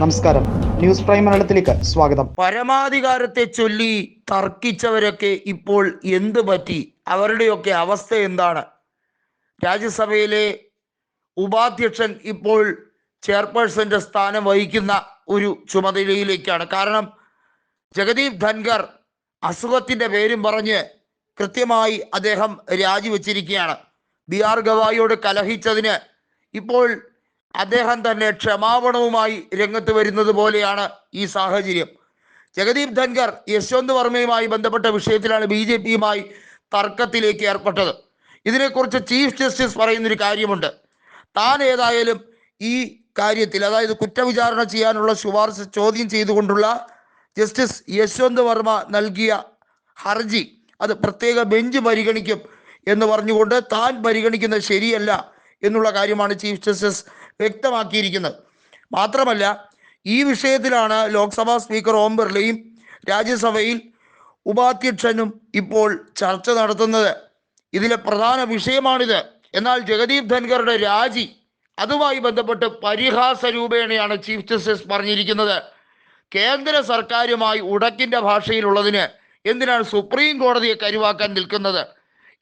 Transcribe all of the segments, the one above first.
നമസ്കാരം. News prime മലയാളത്തിലേക്ക് സ്വാഗതം. പരമാധികാരത്തെ ചൊല്ലി തർക്കിച്ചവരൊക്കെ ഇപ്പോൾ എന്ത് പറ്റി? അവരുടെയൊക്കെ അവസ്ഥ എന്താണ്? രാജ്യസഭയിലെ ഉപാധ്യക്ഷൻ ഇപ്പോൾ ചെയർപേഴ്സന്റെ സ്ഥാനം വഹിക്കുന്ന ഒരു ചുമതലയിലേക്കാണ്. കാരണം ജഗദീപ് ധൻഖർ അസുഖത്തിന്റെ പേരും പറഞ്ഞ് കൃത്യമായി അദ്ദേഹം രാജിവെച്ചിരിക്കുകയാണ്. ബി ആർ ഗവായിയോട് കലഹിച്ചതിന് ഇപ്പോൾ അദ്ദേഹം തന്നെ ക്ഷമാപണവുമായി രംഗത്ത് വരുന്നത് പോലെയാണ് ഈ സാഹചര്യം. ജഗദീപ് ധൻഖർ യശ്വന്ത് വർമ്മയുമായി ബന്ധപ്പെട്ട വിഷയത്തിലാണ് ബി ജെ പിയുമായി തർക്കത്തിലേക്ക് ഏർപ്പെട്ടത്. ഇതിനെക്കുറിച്ച് ചീഫ് ജസ്റ്റിസ് പറയുന്നൊരു കാര്യമുണ്ട്. താൻ ഏതായാലും ഈ കാര്യത്തിൽ അതായത് കുറ്റവിചാരണ ചെയ്യാനുള്ള ശുപാർശ ചോദ്യം ചെയ്തുകൊണ്ടുള്ള ജസ്റ്റിസ് യശ്വന്ത് വർമ്മ നൽകിയ ഹർജി അത് പ്രത്യേക ബെഞ്ച് പരിഗണിക്കും എന്ന് പറഞ്ഞുകൊണ്ട് താൻ പരിഗണിക്കുന്നത് ശരിയല്ല എന്നുള്ള കാര്യമാണ് ചീഫ് ജസ്റ്റിസ് വ്യക്തമാക്കിയിരിക്കുന്നത്. മാത്രമല്ല ഈ വിഷയത്തിലാണ് ലോക്സഭാ സ്പീക്കർ ഓം ബിർളയും രാജ്യസഭയിൽ ഉപാധ്യക്ഷനും ഇപ്പോൾ ചർച്ച നടത്തുന്നത്. ഇതിലെ പ്രധാന വിഷയമാണിത്. എന്നാൽ ജഗദീപ് ധൻഖറുടെ രാജി അതുമായി ബന്ധപ്പെട്ട് പരിഹാസ രൂപേണയാണ് ചീഫ് ജസ്റ്റിസ് പറഞ്ഞിരിക്കുന്നത്. കേന്ദ്ര സർക്കാരുമായി ഉടക്കിന്റെ ഭാഷയിലുള്ളതിന് എന്തിനാണ് സുപ്രീം കോടതിയെ കരുവാക്കാൻ നിൽക്കുന്നത്?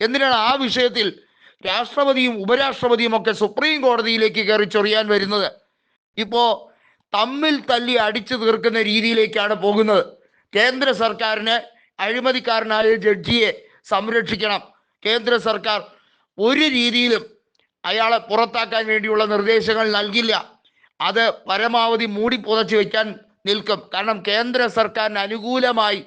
എന്തിനാണ് ആ വിഷയത്തിൽ രാഷ്ട്രപതിയും ഉപരാഷ്ട്രപതിയും ഒക്കെ സുപ്രീം കോടതിയിലേക്ക് കയറി ചൊറിയാൻ വരുന്നത്. ഇപ്പോ തമ്മിൽ തല്ലി അടിച്ചു തീർക്കുന്ന രീതിയിലേക്കാണ് പോകുന്നത്. കേന്ദ്ര സർക്കാരിന് അഴിമതിക്കാരനായ ജഡ്ജിയെ സംരക്ഷിക്കണം. കേന്ദ്ര സർക്കാർ ഒരു രീതിയിലും അയാളെ പുറത്താക്കാൻ വേണ്ടിയുള്ള നിർദ്ദേശങ്ങൾ നൽകില്ല. അത് പരമാവധി മൂടി പുതച്ചു വെക്കാൻ നിൽക്കും. കാരണം കേന്ദ്ര സർക്കാരിന് അനുകൂലമായി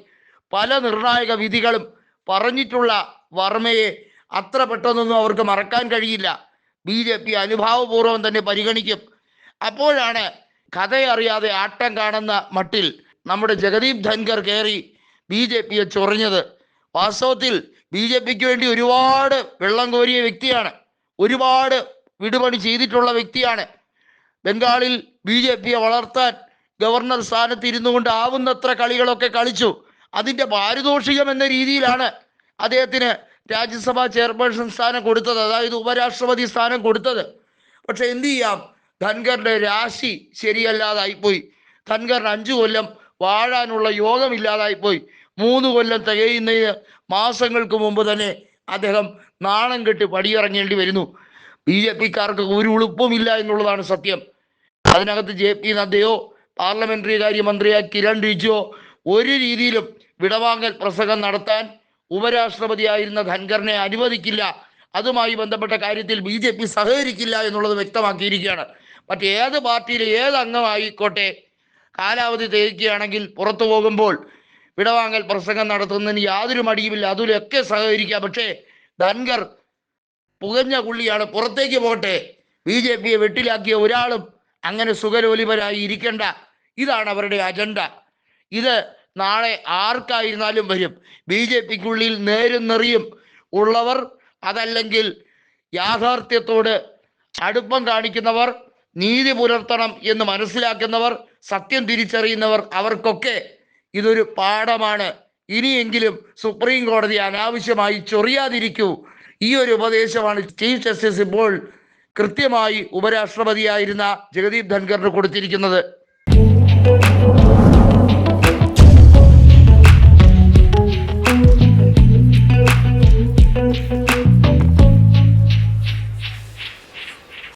പല നിർണായക വിധികളും പറഞ്ഞിട്ടുള്ള വർമ്മയെ അത്ര പെട്ടെന്നൊന്നും അവർക്ക് മറക്കാൻ കഴിയില്ല. ബി ജെ പി അനുഭാവപൂർവം തന്നെ പരിഗണിക്കും. അപ്പോഴാണ് കഥയറിയാതെ ആട്ടം കാണുന്ന മട്ടിൽ നമ്മുടെ ജഗദീപ് ധൻഖർ കയറി ബി ജെ പിയെ ചൊറിഞ്ഞത്. വാസ്തവത്തിൽ ബി ജെ പിക്ക് വേണ്ടി ഒരുപാട് വെള്ളം കോരിയ വ്യക്തിയാണ്. ഒരുപാട് വിടുപണി ചെയ്തിട്ടുള്ള വ്യക്തിയാണ്. ബംഗാളിൽ ബി ജെ പിയെ വളർത്താൻ ഗവർണർ സ്ഥാനത്ത് ഇരുന്നു കൊണ്ട് ആവുന്നത്ര കളികളൊക്കെ കളിച്ചു. അതിന്റെ പാരിതോഷികം എന്ന രീതിയിലാണ് അദ്ദേഹത്തിന് രാജ്യസഭാ ചെയർപേഴ്സൺ സ്ഥാനം കൊടുത്തത് അതായത് ഉപരാഷ്ട്രപതി സ്ഥാനം കൊടുത്തത്. പക്ഷെ എന്ത് ചെയ്യാം? ധൻഖറിന്റെ രാശി ശരിയല്ലാതായിപ്പോയി. ധൻഖറിന് അഞ്ചു കൊല്ലം വാഴാനുള്ള യോഗമില്ലാതായിപ്പോയി. മൂന്ന് കൊല്ലം തികയുന്നതിന് മാസങ്ങൾക്ക് മുമ്പ് തന്നെ അദ്ദേഹം നാണം കെട്ട് പടിയിറങ്ങേണ്ടി വരുന്നു. ബി ജെ പിക്കാർക്ക് ഒരു ഉളുപ്പുമില്ല എന്നുള്ളതാണ് സത്യം. അതിനകത്ത് ജെ പി നദ്ദയോ പാർലമെന്ററി കാര്യമന്ത്രിയായ കിരൺ റിജിയോ ഒരു രീതിയിലും വിടവാങ്ങൽ പ്രസംഗം നടത്താൻ ഉപരാഷ്ട്രപതിയായിരുന്ന ധൻഖറിനെ അനുവദിക്കില്ല. അതുമായി ബന്ധപ്പെട്ട കാര്യത്തിൽ ബി ജെ പി സഹകരിക്കില്ല എന്നുള്ളത് വ്യക്തമാക്കിയിരിക്കുകയാണ്. മറ്റേത് പാർട്ടിയിലെ ഏത് അംഗമായിക്കോട്ടെ കാലാവധി തികയ്ക്കുകയാണെങ്കിൽ പുറത്തു പോകുമ്പോൾ വിടവാങ്ങൽ പ്രസംഗം നടത്തുന്നതിന് യാതൊരു മടിയുമില്ല. അതിലൊക്കെ സഹകരിക്കാം. പക്ഷേ ധൻഖർ പുകഞ്ഞ പുള്ളിയാണ് പുറത്തേക്ക് പോകട്ടെ. ബി ജെ പിയെ വെട്ടിലാക്കിയ ഒരാളും അങ്ങനെ സുഖലോലിപരായി ഇരിക്കേണ്ട. ഇതാണ് അവരുടെ അജണ്ട. ഇത് നാളെ ആർക്കായിരുന്നാലും വരും? ബി ജെ പിക്കുള്ളിൽ നേരും നിറയും ഉള്ളവർ അതല്ലെങ്കിൽ യാഥാർത്ഥ്യത്തോട് അടുപ്പം കാണിക്കുന്നവർ നീതി പുലർത്തണം എന്ന് മനസ്സിലാക്കുന്നവർ സത്യം തിരിച്ചറിയുന്നവർ അവർക്കൊക്കെ ഇതൊരു പാഠമാണ്. ഇനിയെങ്കിലും സുപ്രീം കോടതി അനാവശ്യമായി ചൊറിയാതിരിക്കൂ. ഈ ഒരു ഉപദേശമാണ് ചീഫ് ജസ്റ്റിസ് ഇപ്പോൾ കൃത്യമായി ഉപരാഷ്ട്രപതിയായിരുന്ന ജഗദീപ് ധൻഖറിന് കൊടുത്തിരിക്കുന്നത്.